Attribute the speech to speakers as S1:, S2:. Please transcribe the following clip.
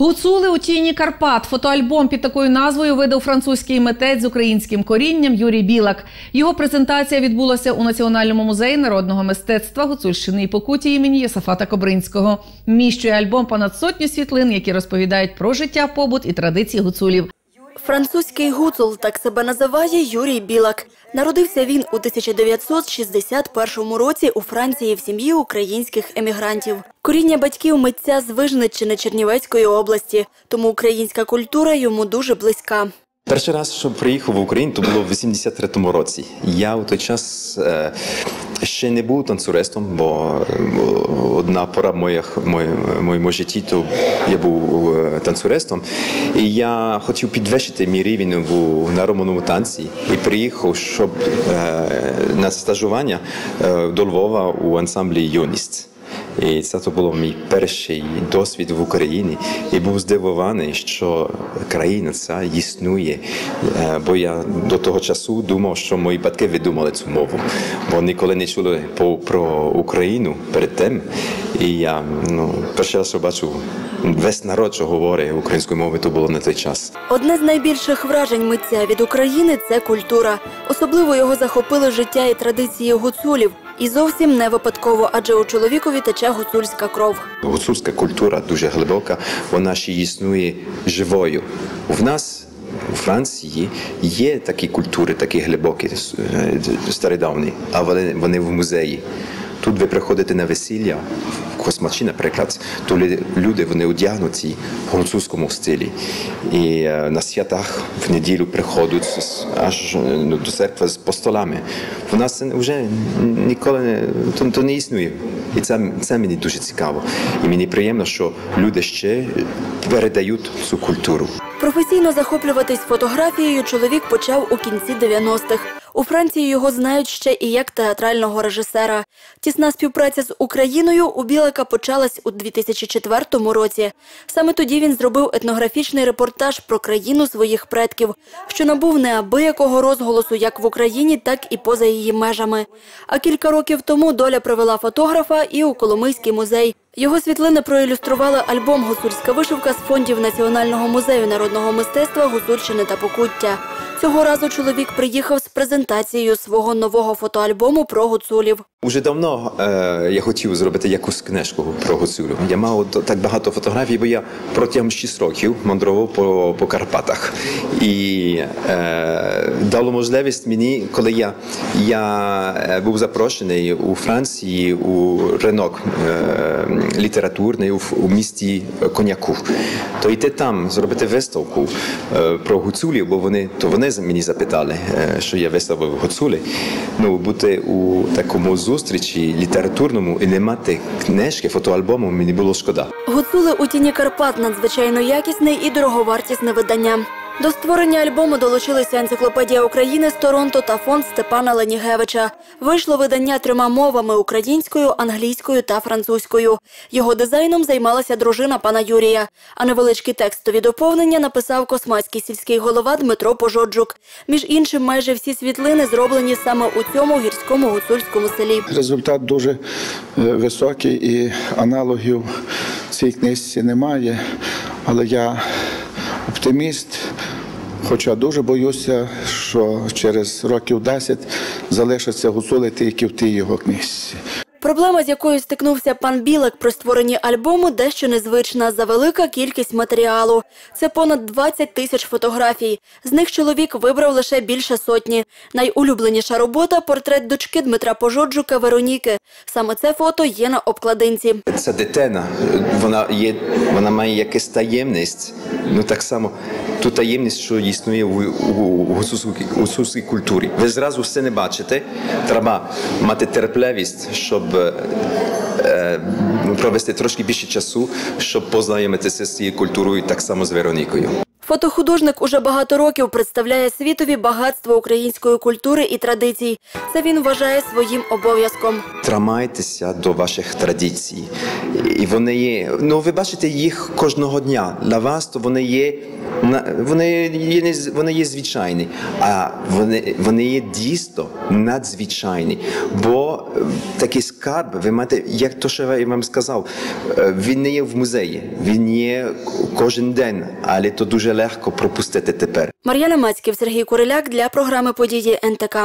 S1: Гуцули у тіні Карпат. Фотоальбом під такою назвою видав французький митець з українським корінням Юрій Білак. Його презентація відбулася у Національному музеї народного мистецтва Гуцульщини і Покуті імені Єсафата Кобринського. Міщує альбом понад сотню світлин, які розповідають про життя, побут і традиції гуцулів.
S2: Французький гуцул так себе називає Юрій Білак. Народився він у 1961 році у Франції в сім'ї українських емігрантів. Коріння батьків митця з Вижниччини Чернівецької області, тому українська культура йому дуже близька.
S3: Перший раз, що приїхав в Україну, то було в 83-му році. Я у той час е, ще не був танцюристом, бо е, одна пора в моєму житті, то я був е, танцюристом. І я хотів підвищити мій рівень в народному танці і приїхав, щоб е, на стажування е, до Львова у ансамблі Юність. І це то було мій перший досвід в Україні. І був здивований, що країна ця існує. Е, Бо я до того часу думав, що мої батьки видумали цю мову. Бо ніколи не чули про Україну перед тим. І я ну, перший раз бачив весь народ, що говорить українською мовою, то було на той час.
S2: Одне з найбільших вражень митця від України це культура. Особливо його захопили життя і традиції гуцулів. І зовсім не випадково, адже у чоловікові тече гуцульська кров.
S3: Гуцульська культура дуже глибока, вона ще існує живою. В нас у Франції є такі культури, такі глибокі, е, стародавні, а вони, вони в музеї. Тут ви приходите на весілля, в космачі, наприклад, то люди вони одягнуті в гуцульському стилі. І е, на святах в неділю приходять аж ну, до церкви з постолами. У нас це вже ніколи не, то, то не існує. І це, це мені дуже цікаво. І мені приємно, що люди ще передають цю культуру.
S2: Професійно захоплюватись фотографією чоловік почав у кінці 90-х. У Франції його знають ще і як театрального режисера. Тісна співпраця з Україною у Білика почалась у 2004 році. Саме тоді він зробив етнографічний репортаж про країну своїх предків, що набув неабиякого розголосу як в Україні, так і поза її межами. А кілька років тому доля привела фотографа і у Коломийський музей. Його світлини проілюстрували альбом «Гуцульська вишивка» з фондів Національного музею народного мистецтва Гуцульщини та Покуття. Цього разу чоловік приїхав з презентацією свого нового фотоальбому про гуцулів.
S3: Уже давно е, я хотів зробити якусь книжку про гуцулю. Я мав так багато фотографій, бо я протягом 6 років мандрував по, по Карпатах. І е, дало можливість мені, коли я, я е, був запрошений у Франції у ринок е, літературний у, у місті Коняку. То йти там, зробити виставку е, про гуцулів, бо вони то вони мені запитали, е, що я виставив гуцулі. Ну, бути у такому зустрічі літературному і не мати книжки, фотоальбому мені було шкода.
S2: Гуцули у тіні Карпат надзвичайно якісне і дороговартісне видання. До створення альбому долучилися енциклопедія України з Торонто та фонд Степана Ленігевича. Вийшло видання трьома мовами українською, англійською та французькою. Його дизайном займалася дружина пана Юрія. А невеличкі текстові доповнення написав космацький сільський голова Дмитро Пожоджук. Між іншим, майже всі світлини зроблені саме у цьому гірському гуцульському селі.
S4: Результат дуже е, високий і аналогів цій книжці немає. Але я оптиміст, хоча дуже боюся, що через років 10 залишаться гуцули тільки в тій його книжці.
S2: Проблема, з якою стикнувся пан Білик при створенні альбому, дещо незвична – завелика кількість матеріалу. Це понад 20 тисяч фотографій. З них чоловік вибрав лише більше сотні. Найулюбленіша робота – портрет дочки Дмитра Пожоджука Вероніки. Саме це фото є на обкладинці.
S3: Ця дитина, вона є, вона має якусь таємність. Ну так само ту таємність, що існує у, у, у гуцульській- культурі. Ви зразу все не бачите. Треба мати терпливість, щоб е, е, провести трошки більше часу, щоб познайомитися з цією культурою так само з Веронікою.
S2: Фотохудожник уже багато років представляє світові багатство української культури і традицій. Це він вважає своїм обов'язком.
S3: Тримайтеся до ваших традицій. І вони є. Ну, ви бачите їх кожного дня. Для вас то вони є Вони є, не вони є звичайні, а вони, вони є дійсно надзвичайні. Бо е, такий скарб, ви маєте, як то, що я вам сказав, е, він не є в музеї, він є кожен день, але то дуже легко пропустити тепер.
S2: Мар'яна Мацьків, Сергій Куриляк для програми події НТК.